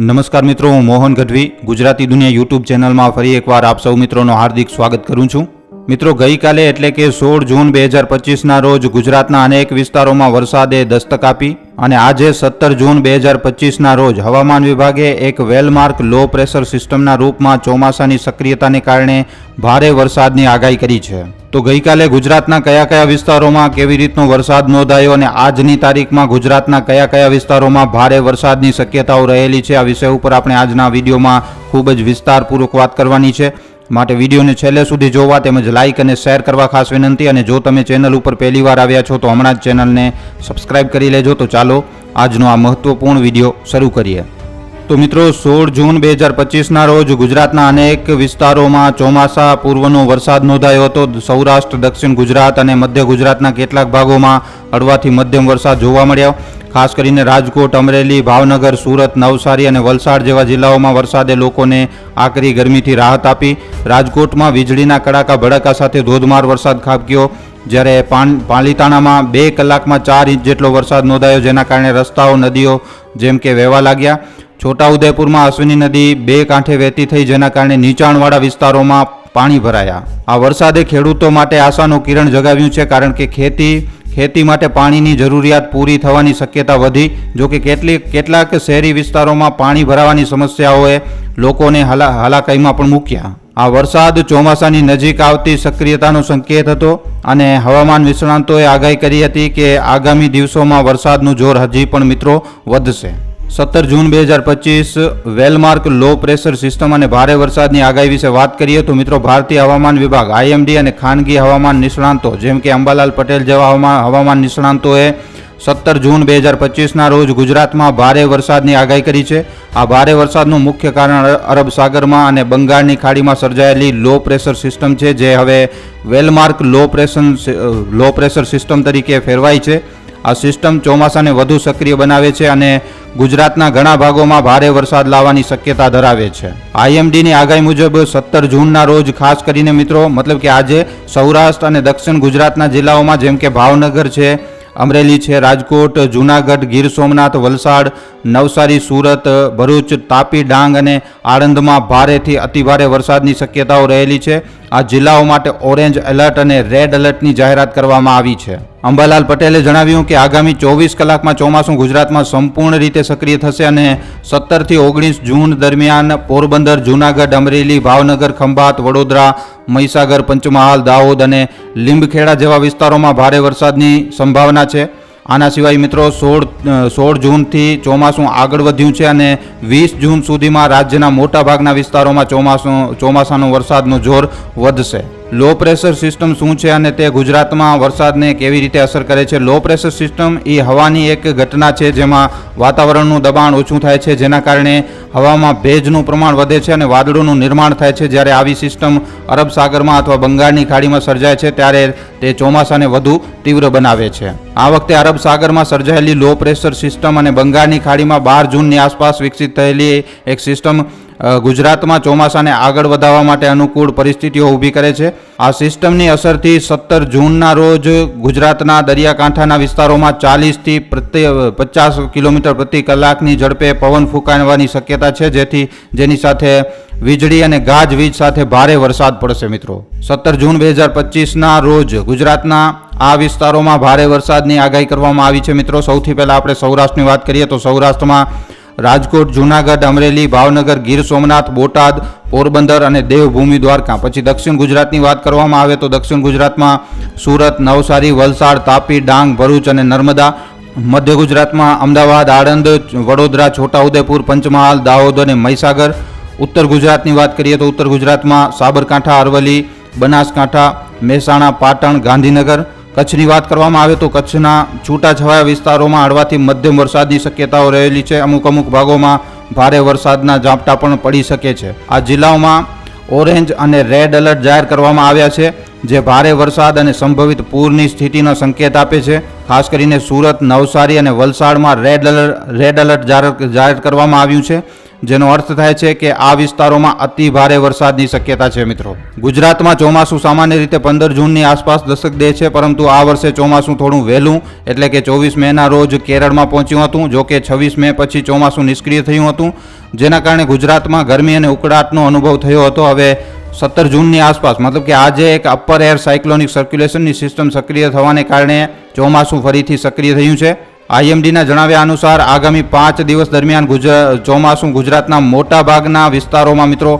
નમસ્કાર મિત્રો, હું મોહન ગઢવી. ગુજરાતી દુનિયા યુટ્યુબ ચેનલમાં ફરી એકવાર આપ સૌ મિત્રોનો હાર્દિક સ્વાગત કરું છું. મિત્રો, ગઈકાલે એટલે કે સોળ જૂન બે હજાર પચીસના રોજ ગુજરાતના અનેક વિસ્તારોમાં વરસાદે દસ્તક આપી અને આજે સત્તર જૂન બે હજાર પચીસના રોજ હવામાન વિભાગે એક વેલમાર્ક લો પ્રેશર સિસ્ટમના રૂપમાં ચોમાસાની સક્રિયતાને કારણે ભારે વરસાદની આગાહી કરી છે. તો ગઈકાલે ગુજરાતના કયા કયા વિસ્તારોમાં કેવી રીતનો વરસાદ નોંધાયો અને આજની તારીખમાં ગુજરાતના કયા કયા વિસ્તારોમાં ભારે વરસાદની શક્યતાઓ રહેલી છે? આ વિષય ઉપર આપણે આજના વિડીયોમાં ખૂબ જ વિસ્તારપૂર્વક વાત કરવાની છે. માટે વિડીયોને છેલ્લે સુધી જોવા તેમજ લાઇક અને શેર કરવા ખાસ વિનંતી અને જો તમે ચેનલ ઉપર પહેલીવાર આવ્યા છો તો હમણાં જ ચેનલને સબસ્ક્રાઇબ કરી લેજો. તો ચાલો આજનો આ મહત્વપૂર્ણ વીડિયો શરૂ કરીએ. તો મિત્રો, સોળ જૂન બે હજાર પચીસના રોજ ગુજરાતના અનેક વિસ્તારોમાં ચોમાસા પૂર્વનો વરસાદ નોંધાયો હતો. સૌરાષ્ટ્ર, દક્ષિણ ગુજરાત અને મધ્ય ગુજરાતના કેટલાક ભાગોમાં હળવાથી મધ્યમ વરસાદ જોવા મળ્યો. ખાસ કરીને રાજકોટ, અમરેલી, ભાવનગર, સુરત, નવસારી અને વલસાડ જેવા જિલ્લાઓમાં વરસાદે લોકોને આકરી ગરમીથી રાહત આપી. રાજકોટમાં વીજળીના કડાકા ભડાકા સાથે ધોધમાર વરસાદ ખાબક્યો. જ્યારે પાન, પાલીતાણામાં બે કલાકમાં ચાર ઇંચ જેટલો વરસાદ નોંધાયો, જેના કારણે રસ્તાઓ, નદીઓ જેમ કે વહેવા લાગ્યા. છોટાઉદેપુરમાં અશ્વિની નદી બે કાંઠે વહેતી થઈ જેના કારણે નીચાણવાળા વિસ્તારોમાં પાણી ભરાયા. આ વરસાદે ખેડૂતો માટે આશાનું કિરણ જગાવ્યું છે કારણ કે ખેતી ખેતી માટે પાણીની જરૂરિયાત પૂરી થવાની શક્યતા વધી. જો કે કેટલીક કેટલાક શહેરી વિસ્તારોમાં પાણી ભરાવાની સમસ્યાઓએ લોકોને હાલા, હાલાકાઈમાં પણ મૂક્યા. આ વરસાદ ચોમાસાની નજીક આવતી સક્રિયતાનો સંકેત હતો અને હવામાન નિષ્ણાંતોએ આગાહી કરી હતી કે આગામી દિવસોમાં વરસાદનું જોર હજી પણ મિત્રો વધશે. સત્તર જૂન બે હજાર પચીસ, વેલમાર્ક લો પ્રેશર સિસ્ટમ અને ભારે વરસાદની આગાહી વિશે વાત કરીએ તો મિત્રો ભારતીય હવામાન વિભાગ આઈએમડી અને ખાનગી હવામાન નિષ્ણાંતો, જેમ કે અંબાલાલ પટેલ જેવા હવામાન નિષ્ણાંતોએ સત્તર જૂન બે હજાર પચીસના રોજ ગુજરાતમાં ભારે વરસાદની આગાહી કરી છે. આ ભારે વરસાદનું મુખ્ય કારણ અરબ સાગરમાં અને બંગાળની ખાડીમાં સર્જાયેલી લો પ્રેશર સિસ્ટમ છે, જે હવે well marked low pressure, low pressure system તરીકે ફેરવાઈ છે. આ સિસ્ટમ ચોમાસાને વધુ સક્રિય બનાવે છે અને ગુજરાતના ઘણા ભાગોમાં ભારે વરસાદ લાવવાની શક્યતા ધરાવે છે. આઈએમડીની આગાહી મુજબ સત્તર જૂનના રોજ ખાસ કરીને મિત્રો, મતલબ કે આજે સૌરાષ્ટ્ર અને દક્ષિણ ગુજરાતના જિલ્લાઓમાં જેમ કે ભાવનગર છે, અમરેલી છે, રાજકોટ, જૂનાગઢ, ગીર સોમનાથ, વલસાડ, નવસારી, સુરત, ભરૂચ, તાપી, ડાંગ અને આણંદમાં ભારેથી અતિભારે વરસાદની શક્યતાઓ રહેલી છે. આ જિલ્લાઓ માટે ઓરેન્જ એલર્ટ અને રેડ એલર્ટની જાહેરાત કરવામાં આવી છે. અંબાલાલ પટેલે જણાવ્યું કે આગામી ચોવીસ કલાકમાં ચોમાસું ગુજરાતમાં સંપૂર્ણ રીતે સક્રિય થશે અને સત્તરથી ઓગણીસ જૂન દરમિયાન પોરબંદર, જૂનાગઢ, અમરેલી, ભાવનગર, ખંભાત, વડોદરા, મહીસાગર, પંચમહાલ, દાહોદ અને લીંબખેડા જેવા વિસ્તારોમાં ભારે વરસાદની સંભાવના છે. આના સિવાય મિત્રો સોળ સોળ જૂનથી ચોમાસું આગળ વધ્યું છે અને વીસ જૂન સુધીમાં રાજ્યના મોટાભાગના વિસ્તારોમાં ચોમાસું, ચોમાસાનો વરસાદનો જોર વધશે. લો પ્રેશર સિસ્ટમ શું છે અને તે ગુજરાતમાં વરસાદને કેવી રીતે અસર કરે છે? લો પ્રેશર સિસ્ટમ એ હવાની એક ઘટના છે જેમાં વાતાવરણનું દબાણ ઓછું થાય છે, જેના કારણે હવામાં ભેજનું પ્રમાણ વધે છે અને વાદળોનું નિર્માણ થાય છે. જ્યારે આવી સિસ્ટમ અરબ સાગરમાં અથવા બંગાળની ખાડીમાં સર્જાય છે, ત્યારે તે ચોમાસાને વધુ તીવ્ર બનાવે છે. આ વખતે અરબ સાગરમાં સર્જાયેલી લો પ્રેશર સિસ્ટમ અને બંગાળની ખાડીમાં બાર જૂનની આસપાસ વિકસિત થયેલી એક સિસ્ટમ ગુજરાતમાં ચોમાસાને આગળ વધારવા માટે અનુકૂળ પરિસ્થિતિઓ ઊભી કરે છે. આ સિસ્ટમની અસરથી સત્તર જૂનના રોજ ગુજરાતના દરિયાકાંઠાના વિસ્તારોમાં ચાલીસથી પ્રત્યે પચાસ કિલોમીટર પ્રતિ કલાકની ઝડપે પવન ફૂંકાવાની શક્યતા છે, જેથી જેની સાથે વીજળી અને ગાજવીજ સાથે ભારે વરસાદ પડશે મિત્રો. સત્તર જૂન બે હજાર પચીસના રોજ ગુજરાતના આ વિસ્તારોમાં ભારે વરસાદની આગાહી કરવામાં આવી છે મિત્રો. સૌથી પહેલાં આપણે સૌરાષ્ટ્રની વાત કરીએ તો સૌરાષ્ટ્રમાં રાજકોટ, જૂનાગઢ, અમરેલી, ભાવનગર, ગીર સોમનાથ, બોટાદ, પોરબંદર અને દેવભૂમિ દ્વારકા. પછી દક્ષિણ ગુજરાતની વાત કરવામાં આવે તો દક્ષિણ ગુજરાતમાં સુરત, નવસારી, વલસાડ, તાપી, ડાંગ, ભરૂચ અને નર્મદા. મધ્ય ગુજરાતમાં અમદાવાદ, આણંદ, વડોદરા, છોટાઉદેપુર, પંચમહાલ, દાહોદ અને મહીસાગર. ઉત્તર ગુજરાતની વાત કરીએ તો ઉત્તર ગુજરાતમાં સાબરકાંઠા, અરવલ્લી, બનાસકાંઠા, મહેસાણા, પાટણ, ગાંધીનગર. કચ્છની વાત કરવામાં આવે તો કચ્છના છૂટાછવાયા વિસ્તારોમાં હળવાથી મધ્યમ વરસાદની શક્યતાઓ રહેલી છે. અમુક અમુક ભાગોમાં ભારે વરસાદના ઝાપટા પણ પડી શકે છે. આ જિલ્લાઓમાં ઓરેન્જ અને રેડ એલર્ટ જાહેર કરવામાં આવ્યા છે, જે ભારે વરસાદ અને સંભવિત પૂરની સ્થિતિનો સંકેત આપે છે. ખાસ કરીને સુરત, નવસારી અને વલસાડમાં રેડ એલર્ટ રેડ એલર્ટ જાહેર જાહેર કરવામાં આવ્યું છે. જેનો અર્થ થાય છે કે આ વિસ્તારોમાં અતિ ભારે વરસાદની શક્યતા છે મિત્રો. ગુજરાતમાં ચોમાસું સામાન્ય રીતે પંદર જૂનની આસપાસ દશક દે છે, પરંતુ આ વર્ષે ચોમાસું થોડું વહેલું, એટલે કે ચોવીસ મેના રોજ કેરળમાં પહોંચ્યું હતું, જો કે છવ્વીસ મે પછી ચોમાસું નિષ્ક્રિય થયું હતું. જેના કારણે ગુજરાતમાં ગરમી અને ઉકળાટનો અનુભવ થયો હતો. હવે સત્તર જૂનની આસપાસ, મતલબ કે આજે એક અપર એર સાયક્લોનિક સર્ક્યુલેશનની સિસ્ટમ સક્રિય થવાને કારણે ચોમાસું ફરીથી સક્રિય થયું છે. આઈએમડીના જણાવ્યા અનુસાર આગામી પાંચ દિવસ દરમિયાન ચોમાસું ગુજરાતના મોટા ભાગના વિસ્તારોમાં મિત્રો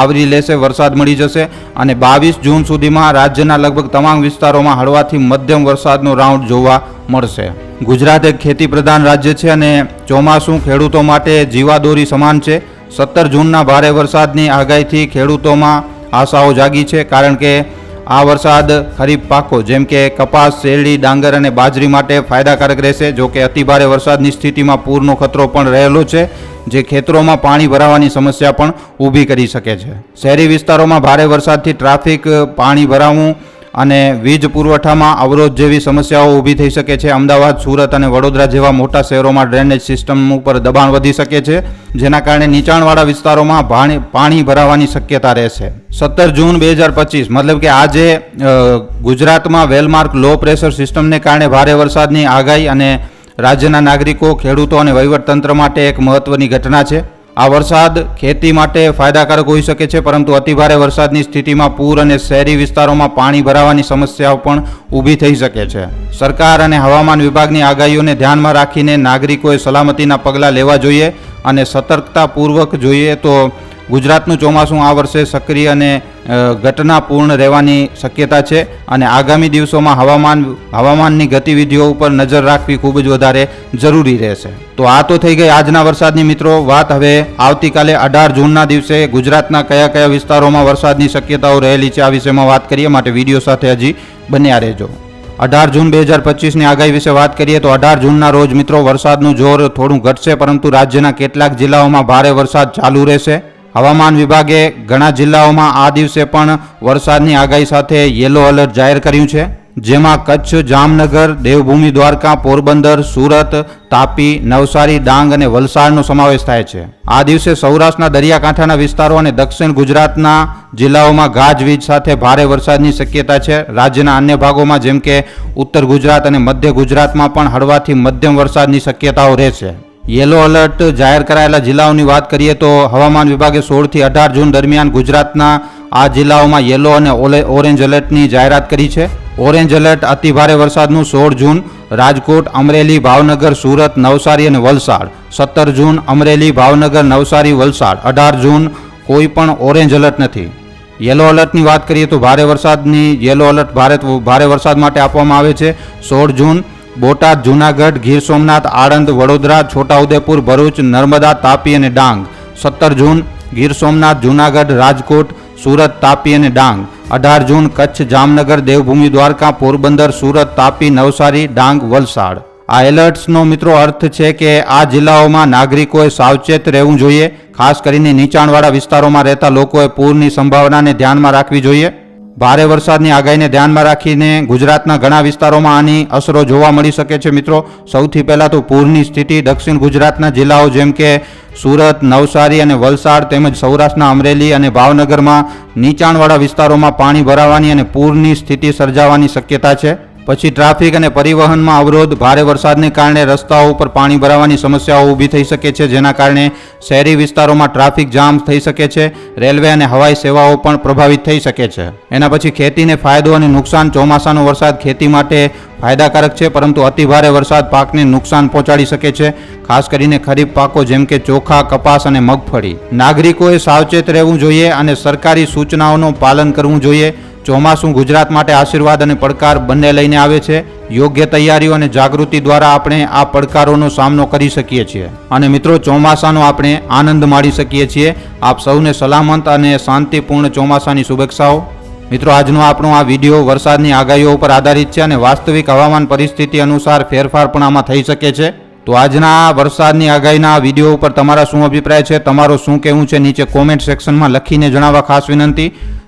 આવરી લેશે, વરસાદ મળી જશે અને બાવીસ જૂન સુધીમાં રાજ્યના લગભગ તમામ વિસ્તારોમાં હળવાથી મધ્યમ વરસાદનો રાઉન્ડ જોવા મળશે. ગુજરાત એક ખેતી પ્રધાન રાજ્ય છે અને ચોમાસું ખેડૂતો માટે જીવાદોરી સમાન છે. સત્તર જૂનના ભારે વરસાદની આગાહીથી ખેડૂતોમાં આશાઓ જાગી છે કારણ કે આ વરસાદ ખરીફ પાકો, જેમ કે કપાસ, શેરડી, ડાંગર અને બાજરી માટે ફાયદાકારક રહેશે, જો કે અતિભારે વરસાદની સ્થિતિમાં પૂરનો ખતરો પણ રહેલો છે, જે ખેતરોમાં પાણી ભરાવાની સમસ્યા પણ ઊભી કરી શકે છે. શહેરી વિસ્તારોમાં ભારે વરસાદથી ટ્રાફિક, પાણી ભરાવું અને વીજ પુરવઠામાં અવરોધ જેવી સમસ્યાઓ ઊભી થઈ શકે છે. અમદાવાદ, સુરત અને વડોદરા જેવા મોટા શહેરોમાં ડ્રેનેજ સિસ્ટમ ઉપર દબાણ વધી શકે છે, જેના કારણે નીચાણવાળા વિસ્તારોમાં પાણી ભરાવાની શક્યતા રહેશે. સત્તર જૂન બે હજાર પચીસ, મતલબ કે આજે ગુજરાતમાં વેલમાર્ક લો પ્રેશર સિસ્ટમને કારણે ભારે વરસાદની આગાહી અને રાજ્યના નાગરિકો, ખેડૂતો અને વહીવટતંત્ર માટે એક મહત્વની ઘટના છે. આ વરસાદ ખેતી માટે ફાયદાકારક હોઈ શકે છે, પરંતુ અતિભારે વરસાદની સ્થિતિમાં પૂર અને શહેરી વિસ્તારોમાં પાણી ભરાવાની સમસ્યાઓ પણ ઊભી થઈ શકે છે. સરકાર અને હવામાન વિભાગની આગાહીઓને ધ્યાનમાં રાખીને નાગરિકોએ સલામતીના પગલાં લેવા જોઈએ અને સતર્કતાપૂર્વક જોઈએ તો ગુજરાતનું ચોમાસું આ વર્ષે સક્રિય અને ઘટનાપૂર્ણ રહેવાની શક્યતા છે અને આગામી દિવસોમાં હવામાન, હવામાનની ગતિવિધિઓ ઉપર નજર રાખવી ખૂબ જ વધારે જરૂરી રહેશે. તો આ તો થઈ ગઈ આજના વરસાદની મિત્રો વાત. હવે આવતીકાલે અઢાર જૂનના દિવસે ગુજરાતના કયા કયા વિસ્તારોમાં વરસાદની શક્યતાઓ રહેલી છે આ વિષયમાં વાત કરીએ. માટે વીડિયો સાથે હજી બન્યા રહેજો. અઢાર જૂન બે હજાર પચીસની આગાહી વિશે વાત કરીએ તો અઢાર જૂનના રોજ મિત્રો વરસાદનું જોર થોડું ઘટશે, પરંતુ રાજ્યના કેટલાક જિલ્લાઓમાં ભારે વરસાદ ચાલુ રહેશે. હવામાન વિભાગે ઘણા જિલ્લાઓમાં આ દિવસે પણ વરસાદની આગાહી સાથે યલો એલર્ટ જાહેર કર્યું છે. જેમાં કચ્છ, જામનગર, દેવભૂમિ, દ્વારકા, પોરબંદર, સુરત, તાપી, નવસારી, ડાંગ અને વલસાડનો સમાવેશ થાય છે. આ દિવસે સૌરાષ્ટ્રના દરિયાકાંઠાના વિસ્તારો અને દક્ષિણ ગુજરાતના જિલ્લાઓમાં ગાજવીજ સાથે ભારે વરસાદની શક્યતા છે. રાજ્યના અન્ય ભાગોમાં જેમ કે ઉત્તર ગુજરાત અને મધ્ય ગુજરાતમાં પણ હળવાથી મધ્યમ વરસાદની શક્યતાઓ રહેશે. યલો એલર્ટ જાહેર કરાયેલા જિલ્લાઓની વાત કરીએ તો હવામાન વિભાગે સોળથી અઢાર જૂન દરમિયાન ગુજરાતના આ જિલ્લાઓમાં યેલો અને ઓરેન્જ એલર્ટની જાહેરાત કરી છે. ઓરેન્જ એલર્ટ અતિભારે વરસાદનું સોળ જૂન, રાજકોટ, અમરેલી, ભાવનગર, સુરત, નવસારી અને વલસાડ. સત્તર જૂન, અમરેલી, ભાવનગર, નવસારી, વલસાડ. અઢાર જૂન, કોઈ પણ ઓરેન્જ એલર્ટ નથી. યલો એલર્ટની વાત કરીએ તો ભારે વરસાદની યેલો એલર્ટ ભારે ભારે વરસાદ માટે આપવામાં આવે છે. સોળ જૂન બોટાદ, જૂનાગઢ, ગીર સોમનાથ, આણંદ, વડોદરા, છોટાઉદેપુર, ભરૂચ, નર્મદા, તાપી અને ડાંગ. સત્તર જૂન, ગીર સોમનાથ, જૂનાગઢ, રાજકોટ, સુરત, તાપી અને ડાંગ. અઢાર જૂન, કચ્છ, જામનગર, દેવભૂમિ, દ્વારકા, પોરબંદર, સુરત, તાપી, નવસારી, ડાંગ, વલસાડ. આ એલર્ટ્સનો મિત્રો અર્થ છે કે આ જિલ્લાઓમાં નાગરિકોએ સાવચેત રહેવું જોઈએ, ખાસ કરીને નીચાણવાળા વિસ્તારોમાં રહેતા લોકોએ પૂરની સંભાવનાને ધ્યાનમાં રાખવી જોઈએ. ભારે વરસાદની આગાહીને ધ્યાનમાં રાખીને ગુજરાતના ઘણા વિસ્તારોમાં આની અસરો જોવા મળી શકે છે. મિત્રો, સૌથી પહેલાં તો પૂરની સ્થિતિ દક્ષિણ ગુજરાતના જિલ્લાઓ જેમ કે સુરત, નવસારી અને વલસાડ તેમજ સૌરાષ્ટ્રના અમરેલી અને ભાવનગરમાં નીચાણવાળા વિસ્તારોમાં પાણી ભરાવાની અને પૂરની સ્થિતિ સર્જાવાની શક્યતા છે. પછી ટ્રાફિક અને પરિવહનમાં અવરોધ, ભારે વરસાદને કારણે રસ્તાઓ ઉપર પાણી ભરાવાની સમસ્યાઓ ઊભી થઈ શકે છે, જેના કારણે શહેરી વિસ્તારોમાં ટ્રાફિક જામ થઈ શકે છે, રેલવે અને હવાઈ સેવાઓ પણ પ્રભાવિત થઈ શકે છે. એના પછી ખેતીને ફાયદો અને નુકસાન, ચોમાસાનો વરસાદ ખેતી માટે ફાયદાકારક છે, પરંતુ અતિભારે વરસાદ પાકને નુકસાન પહોંચાડી શકે છે, ખાસ કરીને ખરીફ પાકો જેમ કે ચોખા, કપાસ અને મગફળી. નાગરિકોએ સાવચેત રહેવું જોઈએ અને સરકારી સૂચનાઓનું પાલન કરવું જોઈએ. ચોમાસું ગુજરાત માટે આશીર્વાદ અને પડકાર બંને લઈને આવે છે. યોગ્ય તૈયારીઓ અને જાગૃતિ દ્વારા આપણે આ પડકારોનો સામનો કરી શકીએ છીએ. અને મિત્રો, ચોમાસાનો આપણે આનંદ માણી શકીએ છીએ. આપ સૌને સલામત અને શાંતિપૂર્ણ ચોમાસાની શુભેચ્છાઓ. મિત્રો, આજનો આપણો આ વીડિયો વરસાદની આગાહીઓ ઉપર આધારિત છે અને વાસ્તવિક હવામાન પરિસ્થિતિ અનુસાર ફેરફાર પણ આમાં થઈ શકે છે. તો આજના વરસાદની આગાહીના વીડિયો ઉપર તમારા શું અભિપ્રાય છે? તમારો શું કહેવું છે? નીચે કોમેન્ટ સેક્શનમાં લખીને જણાવવા ખાસ વિનંતી.